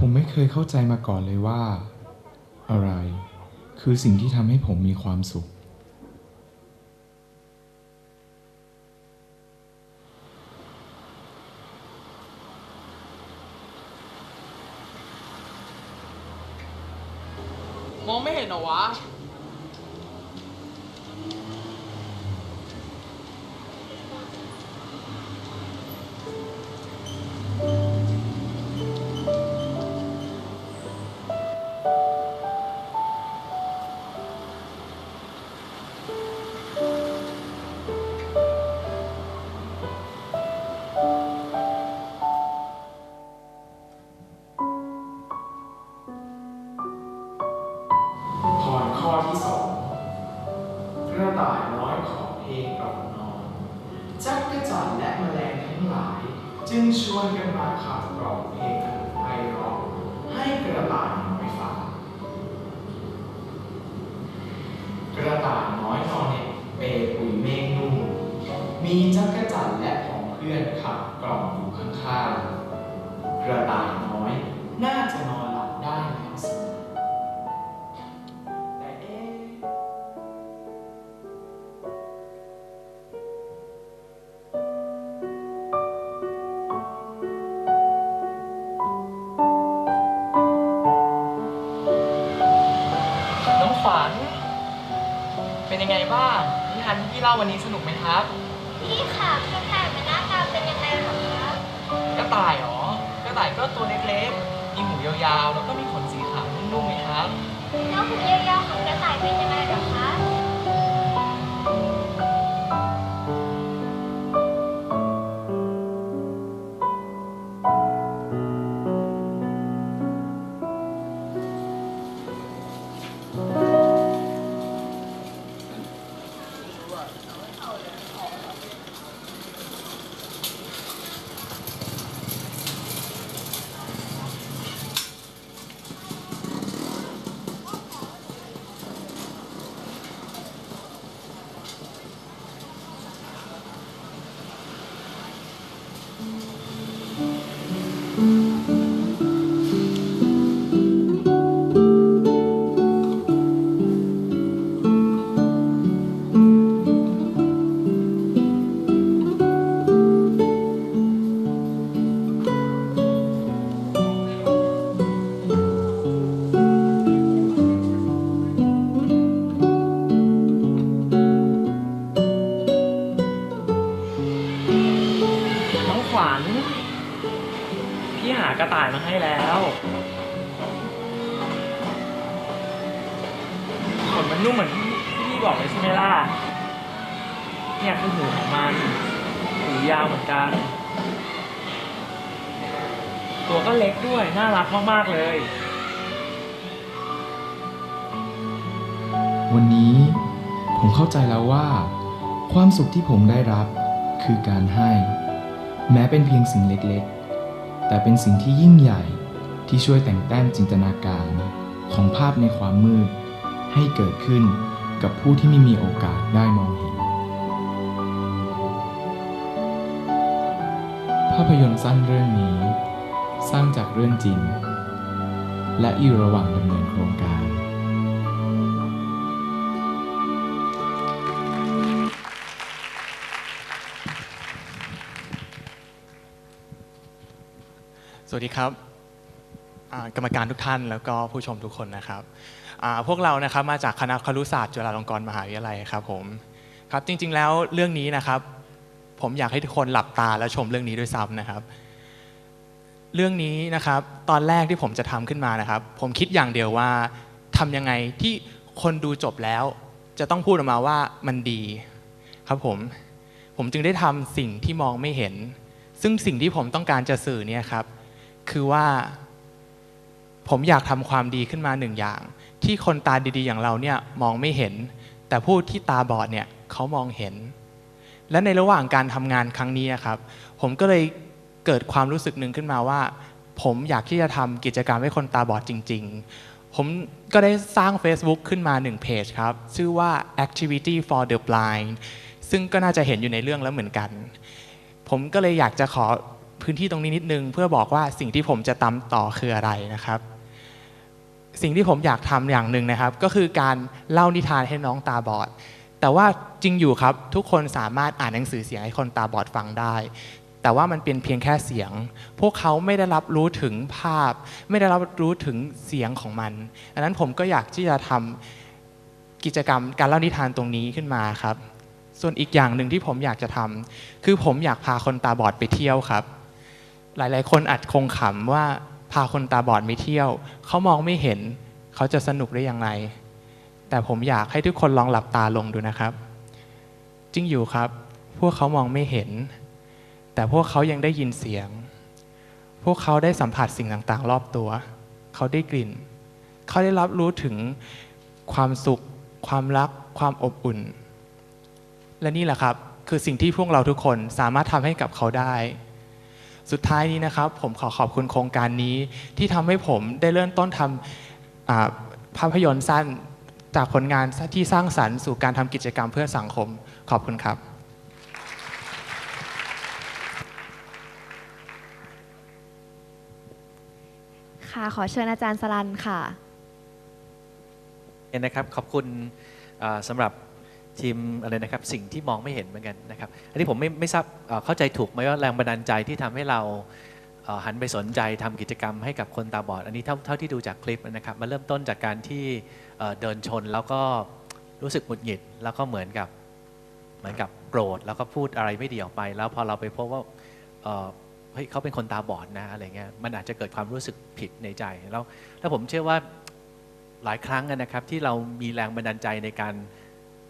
ผมไม่เคยเข้าใจมาก่อนเลยว่า อะไร คือสิ่งที่ทำให้ผมมีความสุข มองไม่เห็นเหรอวะ กระต่ายน้อยของเพลงก่อนนอนจักรจันและแมลงทั้งหลาย จึงชวนกันมาขับกล่อมเพลงอันไพเราะให้กระต่ายน้อยฟัง กระต่ายน้อยนอนเนี่ยเปรปุยเมฆนุ่มมีจักรจันและของเพื่อนขับกล่อมอยู่ข้างๆกระต่ายน้อยน่าจะนอน พี่เล่าวันนี้สนุกไหมครับ พี่ค่ะกระต่ายมันหน้าตาเป็นยังไงเหรอคะกระต่ายเหรอกระต่ายก็ตัวเล็กๆ มีหูยาวๆ แล้วก็มีขนสีขาวนุ่มๆไหมครับ แล้วหูยาวๆของกระต่ายเป็นยังไง คือหูของมันหูยาวเหมือนกัน ตัวก็เล็กด้วย น่ารักมาก ๆ เลย วันนี้ผมเข้าใจแล้วว่า ความสุขที่ผมได้รับคือการให้ แม้เป็นเพียงสิ่งเล็กๆ แต่เป็นสิ่งที่ยิ่งใหญ่ที่ช่วยแต่งแต้มจินตนาการของภาพในความมืด ให้เกิดขึ้นกับผู้ที่ไม่มีโอกาสได้มองเห็น ภาพยนตร์สั้นเรื่องนี้ สร้างจากเรื่องจริง และอยู่ระหว่างดำเนินโครงการ สวัสดีครับกรรมการทุกท่านแล้วก็ผู้ชมทุกคนนะครับพวกเรานะครับมาจากคณะครุศาสตร์จุฬาลงกรณ์มหาวิทยาลัยครับผมครับจริงๆแล้วเรื่องนี้นะครับ ผมอยากให้ทุกคนหลับตาและชมเรื่องนี้ด้วยซ้ำนะครับ เรื่องนี้นะครับตอนแรกที่ผมจะทำขึ้นมานะครับ ผมคิดอย่างเดียวว่าทำยังไงที่คนดูจบแล้ว จะต้องพูดออกมาว่ามันดีครับผม ผมจึงได้ทำสิ่งที่มองไม่เห็น ซึ่งสิ่งที่ผมต้องการจะสื่อเนี่ยครับ คือว่า ผมอยากทำความดีขึ้นมาหนึ่งอย่าง ที่คนตาดีๆอย่างเราเนี่ยมองไม่เห็น แต่ผู้ที่ตาบอดเนี่ยเขามองเห็น และในระหว่างการทำงานครั้งนี้ครับผมก็เลยเกิดความรู้สึกหนึ่งขึ้นมาว่า ผมอยากที่จะทำกิจกรรมให้คนตาบอดจริง ๆ ผมก็ได้สร้าง Facebook ขึ้นมาหนึ่งเพจครับชื่อว่า activity for the blind ซึ่งก็น่าจะเห็นอยู่ในเรื่องแล้วเหมือนกัน ผมก็เลยอยากจะขอพื้นที่ตรงนี้นิดนึง เพื่อบอกว่าสิ่งที่ผมจะตำต่อคืออะไรนะครับ สิ่งที่ผมอยากทำอย่างหนึ่งนะครับ ก็คือการเล่านิทานให้น้องตาบอด แต่ว่าจริงอยู่ครับทุกคนสามารถอ่านหนังสือเสียงให้คนตาบอดฟังได้ แต่ว่ามันเป็นเพียงแค่เสียง พวกเขาไม่ได้รับรู้ถึงภาพ ไม่ได้รับรู้ถึงเสียงของมันดังนั้นผมก็อยากที่จะทำกิจกรรมการเล่านิทานตรงนี้ขึ้นมาครับ ส่วนอีกอย่างหนึ่งที่ผมอยากจะทำคือผมอยากพาคนตาบอดไปเที่ยวครับ หลาย ๆ คนอาจคงขำว่าพาคนตาบอดไปเที่ยว เขามองไม่เห็น เขาจะสนุกได้อย่างไร แต่ผมอยากให้ทุกคนลองหลับตาลงดูนะครับ จริงอยู่ครับ พวกเขามองไม่เห็น แต่พวกเขายังได้ยินเสียง พวกเขาได้สัมผัสสิ่งต่างๆ รอบตัว เขาได้กลิ่น เขาได้รับรู้ถึงความสุข ความรัก ความอบอุ่น และนี่แหละครับ คือสิ่งที่พวกเราทุกคนสามารถทำให้กับเขาได้ สุดท้ายนี้นะครับ ผมขอขอบคุณโครงการนี้ที่ทำให้ผมได้เริ่มต้นทำภาพยนตร์สั้น จากผลงานที่สร้างสรรค์สู่การทำกิจกรรมเพื่อสังคม ขอบคุณครับค่ะขอเชิญอาจารย์สลันค่ะเนี่ยนะครับขอบคุณอ่าสำหรับทีมอะไรนะครับสิ่งที่มองไม่เห็นเหมือนกันนะครับ อันนี้ผมไม่ไม่ทราบอ่าเข้าใจถูกไหมว่าแรงบันดาลใจที่ทำให้เราอ่า หันไปสนใจทำกิจกรรมให้กับคนตาบอด อันนี้เท่าเท่าที่ดูจากคลิปนะครับมันเริ่มต้นจากการที่เดินชนแล้วก็รู้สึกหงุดหงิด แล้วก็เหมือนกับเหมือนกับโกรธแล้วก็พูดอะไรไม่ดีออกไป แล้วพอเราไปพบว่าเอ่อเฮ้ยเขาเป็นคนตาบอดนะอะไรเงี้ยมันอาจจะเกิดความรู้สึกผิดในใจแล้วแล้วผมเชื่อว่าหลายครั้งนะครับที่เรามีแรงบันดาลใจในการ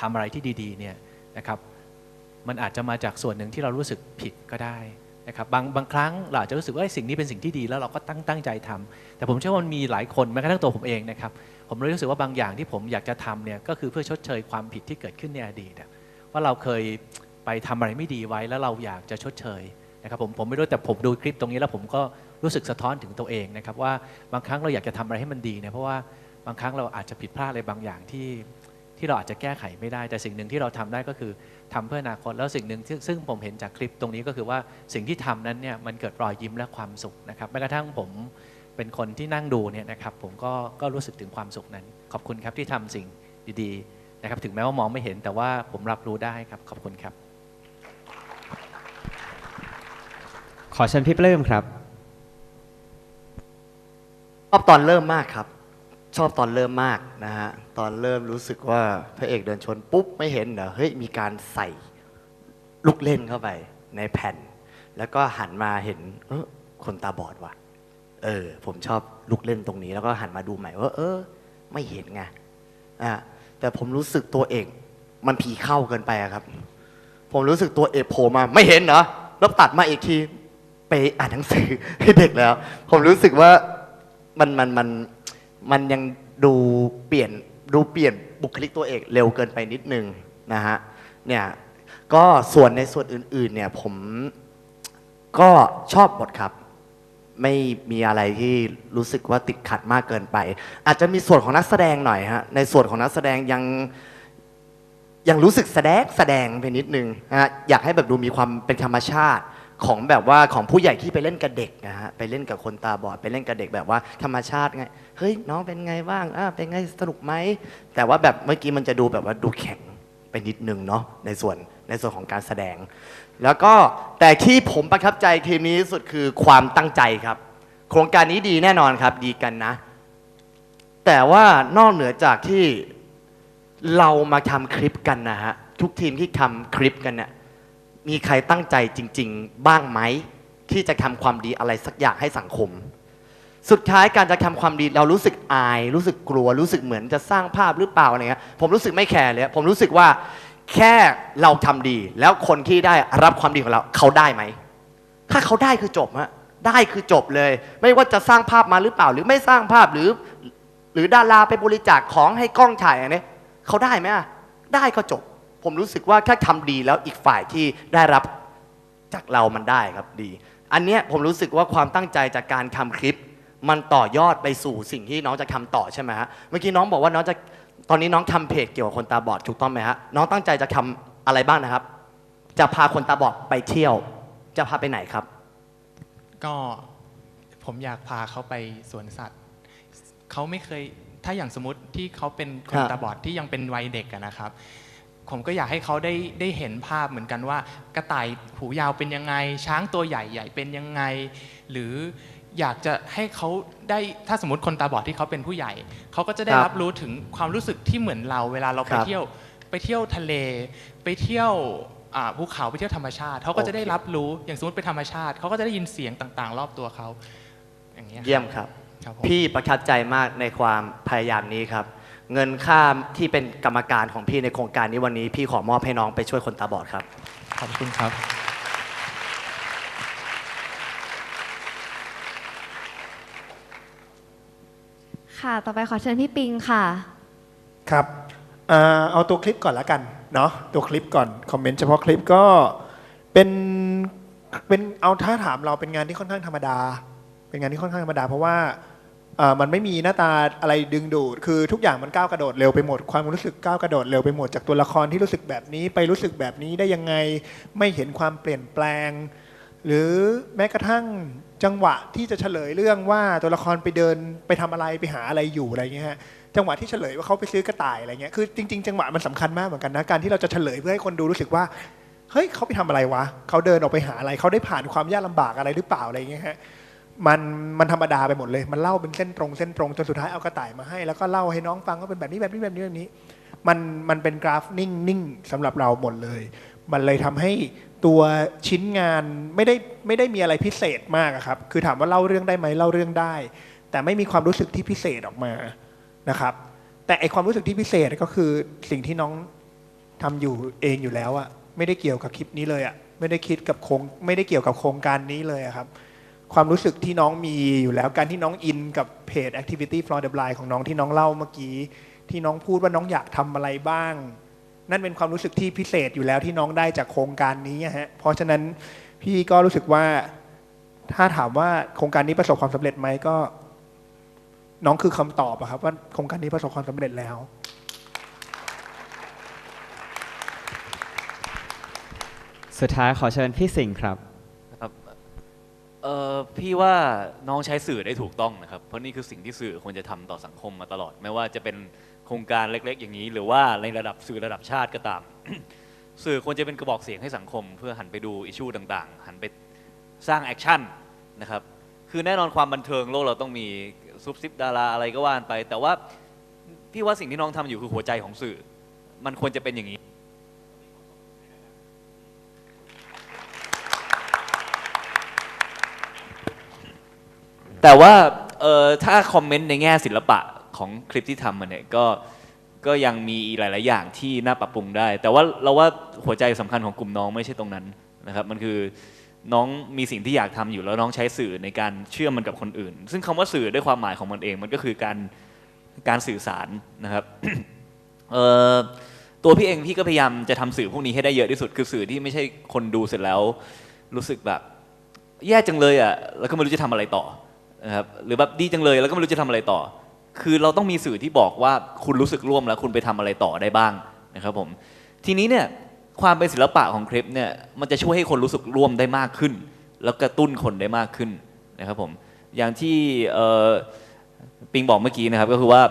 ทำอะไรที่ดีๆเนี่ยนะครับมันอาจจะมาจากส่วนหนึ่งที่เรารู้สึกผิดก็ได้ นะครับบางบางครั้งเราอาจจะรู้สึกว่าสิ่งนี้เป็นสิ่งที่ดีแล้วเราก็ตั้งตั้งใจทำแต่ผมเชื่อว่ามันมีหลายคนแม้กระทั่งตัวผมเองนะครับผมเลยรู้สึกว่าบางอย่างที่ผมอยากจะทำเนี่ยก็คือเพื่อชดเชยความผิดที่เกิดขึ้นในอดีตว่าเราเคยไปทำอะไรไม่ดีไว้แล้วเราอยากจะชดเชยนะครับผมผมไม่รู้แต่ผมดูคลิปตรงนี้แล้วผมก็รู้สึกสะท้อนถึงตัวเองนะครับว่าบางครั้งเราอยากจะทำอะไรให้มันดีเนี่ยเพราะว่าบางครั้งเราอาจจะผิดพลาดอะไรบางอย่างที่ ที่เราอาจจะแก้ไขไม่ได้ แต่สิ่งหนึ่งที่เราทำได้ก็คือทำเพื่ออนาคตแล้วสิ่งหนึ่งซึ่งซึ่งผมเห็นจากคลิปตรงนี้ก็คือว่าสิ่งที่ทำนั้นเนี่ยมันเกิดรอยยิ้มและความสุขนะครับแม้กระทั่งผมเป็นคนที่นั่งดูเนี่ยนะครับผมก็ก็รู้สึกถึงความสุขนั้น ขอบคุณครับที่ทำสิ่งดีๆนะครับถึงแม้ว่ามองไม่เห็นแต่ว่าผมรับรู้ได้ครับขอบคุณครับ ขอเชิญพี่ปลื้มครับชอบตอนเริ่มมากครับ ชอบตอนเริ่มมากนะฮะตอนเริ่มรู้สึกว่าพระเอกเดินชนปุ๊บไม่เห็นเหรอเฮ้ยมีการใส่ลูกเล่นเข้าไปในแผ่น แล้วก็หันมาเห็นเออคนตาบอดว่ะเออ ผมชอบลูกเล่นตรงนี้ แล้วก็หันมาดูใหม่ว่า เออ ไม่เห็นไงอะแต่ผมรู้สึกตัวเอกมันผีเข้าเกินไปครับ ผมรู้สึกตัวเอกโผล่มาไม่เห็นเหรอแล้วตัดมาอีกทีไปอ่านหนังสือให้เด็กแล้ว ผมรู้สึกว่ามันมันมันมัน มันยังดูเปลี่ยนดูเปลี่ยนบุคลิกตัวเอกเร็วเกินไปนิดนึงนะฮะเนี่ยก็ส่วนในส่วนอื่นๆเนี่ยผมก็ชอบหมดครับ ไม่มีอะไรที่รู้สึกว่าติดขัดมากเกินไป อาจจะมีส่วนของนักแสดงหน่อยฮะในส่วนของนักแสดงยังยังรู้สึกแสดงแสดงไปนิดนึงนะฮะอยากให้แบบดูมีความเป็นธรรมชาติ ของแบบว่าของผู้ใหญ่ที่ไปเล่นกับเด็กนะฮะไปเล่นกับคนตาบอดไปเล่นกับเด็กแบบว่าธรรมชาติไงเฮ้ยน้องเป็นไงบ้างอ่าเป็นไงสนุกไหมแต่ว่าแบบเมื่อกี้มันจะดูแบบว่าดูแข็งไปนิดนึงเนาะในส่วนในส่วนของการแสดง แล้วก็แต่ที่ผมประทับใจทีมนี้ที่สุดคือความตั้งใจครับ โครงการนี้ดีแน่นอนครับดีกันนะ แต่ว่านอกเหนือจากที่เรามาทำคลิปกันนะฮะทุกทีมที่ทำคลิปกันเนี่ย มีใครตั้งใจจริง ๆ บ้างไหมที่จะทำความดีอะไรสักอย่างให้สังคม สุดท้ายการจะทำความดีเรารู้สึกอาย รู้สึกกลัว รู้สึกเหมือนจะสร้างภาพหรือเปล่าอะไรเงี้ยผมรู้สึกไม่แคร์เลยผมรู้สึกว่าแค่เราทำดี แล้วคนที่ได้รับความดีของเราเขาได้ไหมถ้าเขาได้คือจบฮะได้คือจบเลย ไม่ว่าจะสร้างภาพมาหรือเปล่า หรือไม่สร้างภาพหรือ หรือดาราไปบริจาคของให้กล้องถ่ายอันนี้เขาได้ไหมอะได้ก็จบ ผมรู้สึกว่าแค่ทำดีแล้วอีกฝ่ายที่ได้รับจากเรามันได้ครับดี อันเนี้ยผมรู้สึกว่าความตั้งใจจากการทำคลิป มันต่อยอดไปสู่สิ่งที่น้องจะทำต่อใช่ไหมฮะเมื่อกี้น้องบอกว่าน้องจะตอนนี้น้องทำเพจเกี่ยวกับคนตาบอดถูกต้องไหมฮะน้องตั้งใจจะทำอะไรบ้างนะครับ จะพาคนตาบอดไปเที่ยว จะพาไปไหนครับ ก็ผมอยากพาเขาไปสวนสัตว์เขาไม่เคยถ้าอย่างสมมติที่เขาเป็นคนครับตาบอดที่ยังเป็นวัยเด็กอะนะครับ ผมก็อยากให้เขาได้ได้เห็นภาพเหมือนกันว่า กระต่ายหูยาวเป็นยังไง ช้างตัวใหญ่ใหญ่เป็นยังไง หรืออยากจะให้เขาได้ถ้าสมมติคนตาบอดที่เขาเป็นผู้ใหญ่ เขาก็จะได้ครับรับรู้ถึงความรู้สึกที่เหมือนเรา เวลาเราไปครับเที่ยวไปเที่ยวทะเล ไปเที่ยวอ่าภูเขาไปเที่ยวธรรมชาติ เขาก็จะได้โอเครับรู้อย่างสมมติไปธรรมชาติ เขาก็จะได้ยินเสียงต่างๆ รอบตัวเขาอย่างเงี้ยเยี่ยมครับครับผมพี่ประทับใจมากในความพยายามนี้ครับ เงินค่าที่เป็นกรรมการของพี่ในโครงการนี้วันนี้ พี่ขอมอบให้น้องไปช่วยคนตาบอดครับ ขอบคุณครับ ค่ะ ต่อไปขอเชิญพี่ปิงค่ะ ครับเอ่อเอาตัวคลิปก่อนละกันเนาะตัวคลิปก่อน คอมเมนต์เฉพาะคลิปก็เป็นเป็นเอาถ้าถามเราเป็นงานที่ค่อนข้างธรรมดา เป็นงานที่ค่อนข้างธรรมดา เพราะว่าเอ่อ มันไม่มีหน้าตาอะไรดึงดูด คือทุกอย่างมันก้าวกระโดดเร็วไปหมด ความรู้สึกก้าวกระโดดเร็วไปหมด จากตัวละครที่รู้สึกแบบนี้ไปรู้สึกแบบนี้ได้ยังไง ไม่เห็นความเปลี่ยนแปลง หรือแม้กระทั่งจังหวะที่จะเฉลยเรื่องว่าตัวละครไปเดินไปทำอะไรไปหาอะไรอยู่อะไรเงี้ยฮะจังหวะที่เฉลยว่าเขาไปซื้อกระต่ายอะไรเงี้ยคือจริง ๆ จังหวะมันสำคัญมากเหมือนกันนะการที่เราจะเฉลยเพื่อให้คนดูรู้สึกว่าเฮ้ยเขาไปทำอะไรวะเขาเดินออกไปหาอะไรเขาได้ผ่านความยากลำบากอะไรหรือเปล่าอะไรเงี้ยฮะ มันมันธรรมดาไปหมดเลย มันเล่าเป็นเส้นตรงเส้นตรงจนสุดท้ายเอากระต่ายมาให้ แล้วก็เล่าให้น้องฟังว่าเป็นแบบนี้แบบนี้แบบนี้แบบนี้ มันมันเป็นกราฟนิ่งนิ่งสำหรับเราหมดเลย มันเลยทำให้ตัวชิ้นงานไม่ได้ไม่ได้มีอะไรพิเศษมากครับ คือถามว่าเล่าเรื่องได้ไหมเล่าเรื่องได้ แต่ไม่มีความรู้สึกที่พิเศษออกมานะครับ แต่ไอความรู้สึกที่พิเศษก็คือสิ่งที่น้องทำอยู่เองอยู่แล้วอะไม่ได้เกี่ยวกับคลิปนี้เลยอะไม่ได้คิดกับโครงไม่ได้เกี่ยวกับโครงการนี้เลยครับ ความรู้สึกที่น้องมีอยู่แล้วการที่น้องอินกับเพจ activity for the blind ของน้องที่น้องเล่าเมื่อกี้ ที่น้องพูดว่าน้องอยากทำอะไรบ้าง นั่นเป็นความรู้สึกที่พิเศษอยู่แล้วที่น้องได้จากโครงการนี้ฮะเพราะฉะนั้นพี่ก็รู้สึกว่าถ้าถามว่าโครงการนี้ประสบความสำเร็จไหมก็ น้องคือคำตอบอะครับว่าโครงการนี้ประสบความสำเร็จแล้วสุดท้ายขอเชิญพี่สิงห์ครับ เออพี่ว่าน้องใช้สื่อได้ถูกต้องนะครับเพราะนี่คือสิ่งที่สื่อควรจะทำต่อสังคมมาตลอด ไม่ว่าจะเป็นโครงการเล็ก ๆ อย่างนี้ หรือว่าในระดับสื่อระดับชาติก็ตาม สื่อควรจะเป็นกระบอกเสียงให้สังคม เพื่อหันไปดูอิชชูต่างๆ หันไปสร้างแอคชั่นนะครับคือแน่นอนความบันเทิงโลกเราต้องมีซุบซิบดาราอะไรก็ว่านไป แต่ว่าพี่ว่าสิ่งที่น้องทำอยู่คือหัวใจของสื่อ มันควรจะเป็นอย่างนี้ แต่ว่าเออถ้าคอมเมนต์ในแง่ศิลปะของคลิปที่ทำมาเนี่ยก็ก็ยังมีหลาย ๆ อย่างที่น่าปรับปรุงได้ แต่ว่าเราว่าหัวใจสำคัญของกลุ่มน้องไม่ใช่ตรงนั้นนะครับ มันคือน้องมีสิ่งที่อยากทำอยู่แล้วน้องใช้สื่อในการเชื่อมมันกับคนอื่น ซึ่งคำว่าสื่อด้วยความหมายของมันเองมันก็คือการการสื่อสารนะครับตัวพี่เองพี่ก็พยายามจะทำสื่อพวกนี้ให้ได้เยอะที่สุด คือสื่อที่ไม่ใช่คนดูเสร็จแล้ว รู้สึกแบบ แย่จังเลยอะแล้วก็ไม่รู้จะทำอะไรต่อ นะครับหรือแบบดีจังเลยแล้วก็ไม่รู้จะทำอะไรต่อ คือเราต้องมีสื่อที่บอกว่าคุณรู้สึกร่วมแล้วคุณไปทำอะไรต่อได้บ้างนะครับผมทีนี้เนี่ยความเป็นศิลปะของคลิปเนี่ยมันจะช่วยให้คนรู้สึกร่วมได้มากขึ้น แล้วกระตุ้นคนได้มากขึ้นนะครับผมอย่างที่ปิงบอกเมื่อกี้นะครับก็คือว่า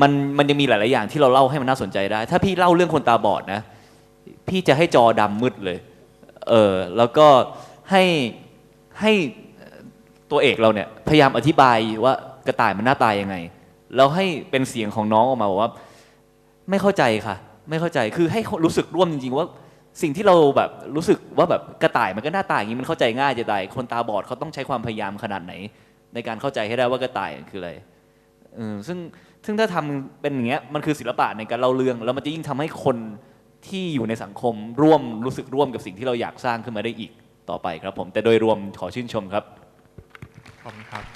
มันมันยังมีหลาย ๆ อย่างที่เราเล่าให้มันน่าสนใจได้ ถ้าพี่เล่าเรื่องคนตาบอดนะพี่จะให้จอดำมืดเลยเออแล้วก็ให้ให้ ตัวเอกเราเนี่ยพยายามอธิบายว่ากระต่ายมันหน้าตายยังไง แล้วให้เป็นเสียงของน้องออกมาบอกว่า ไม่เข้าใจค่ะ ไม่เข้าใจคือให้รู้สึกร่วมจริงๆว่าสิ่งที่เราแบบรู้สึกว่าแบบกระต่ายมันก็หน้าตายอย่างนี้มันเข้าใจง่ายจะตายคนตาบอดเขาต้องใช้ความพยายามขนาดไหน ในการเข้าใจให้ได้ว่ากระต่ายคืออะไรซึ่งซึ่งถ้าทำเป็นอย่างเงี้ยมันคือศิลปะในการเล่าเรื่องแล้วมันจะยิ่งทำให้คนที่อยู่ในสังคมร่วมรู้สึกร่วมกับสิ่งที่เราอยากสร้างขึ้นมาได้อีกต่อไปครับผมแต่โดยรวมขอชื่นชมครับ ขอบคุณครับ